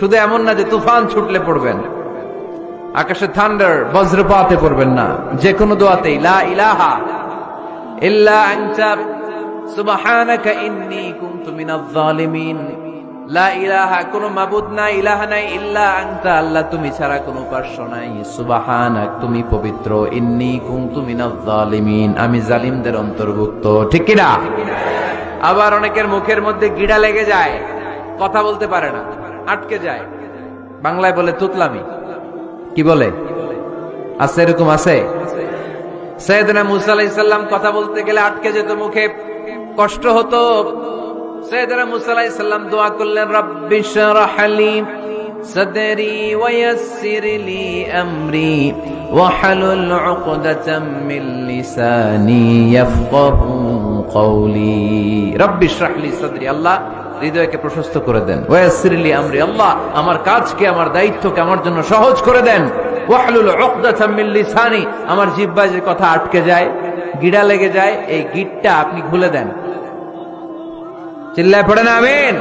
শুধু এমন না যে তুফান ছুটলে পড়বেন। আকাশে থান্ডার, বজ্রপাতে পড়বেন না। যে কোনো দোয়াতেই, লা ইলাহা ইল্লা আনতা, সুবহানাকা ইন্নী কুনতু মিনাজ জালিমিন লা ইলাহা, কোনো মাবুদ নাই, ইলাহা নাই, ইল্লা আনতা। আল্লাহ তুমি ছাড়া কোনো উপাস্য নাই। সুবহানাক, তুমি পবিত্র। ইন্নী কুনতু মিনাজ জালিমিন আমি জালিমদের অন্তর্ভুক্ত। ঠিক কি না আবার অনেকের মুখের মধ্যে গিড়া লেগে যায়। কথা বলতে পারে না। আটকে যায়। বাংলায় বলে তুতলামি। কি বলে? আছে এরকম আছে? সৈয়দনা মুসা আলাইসাল্লাম কথা বলতে গেলে আটকে যেত মুখে, কষ্ট হতো। সৈয়দনা মুসা আলাইসাল্লাম দোয়া করলেন, রব্বি শরহ লি আমরি ওয়া উকদাতাম মিন লিসানি ইয়াফকাহু কওলি। রব্বি শরহ আল্লাহ হৃদয়কে প্রশস্ত করে দেন। ওয়াসিরলি আমরি, আল্লাহ, আমার কাজকে, আমার দায়িত্বকে আমার জন্য সহজ করে দেন। ওয়াহলুল উকদাতাম মিন লিসানি, আমার জিহ্বায় যে কথা আটকে যায়, গিড়া লেগে যায়, এই গিটটা আপনি ভুলে দেন। চিল্লায় পড়েন আমিন।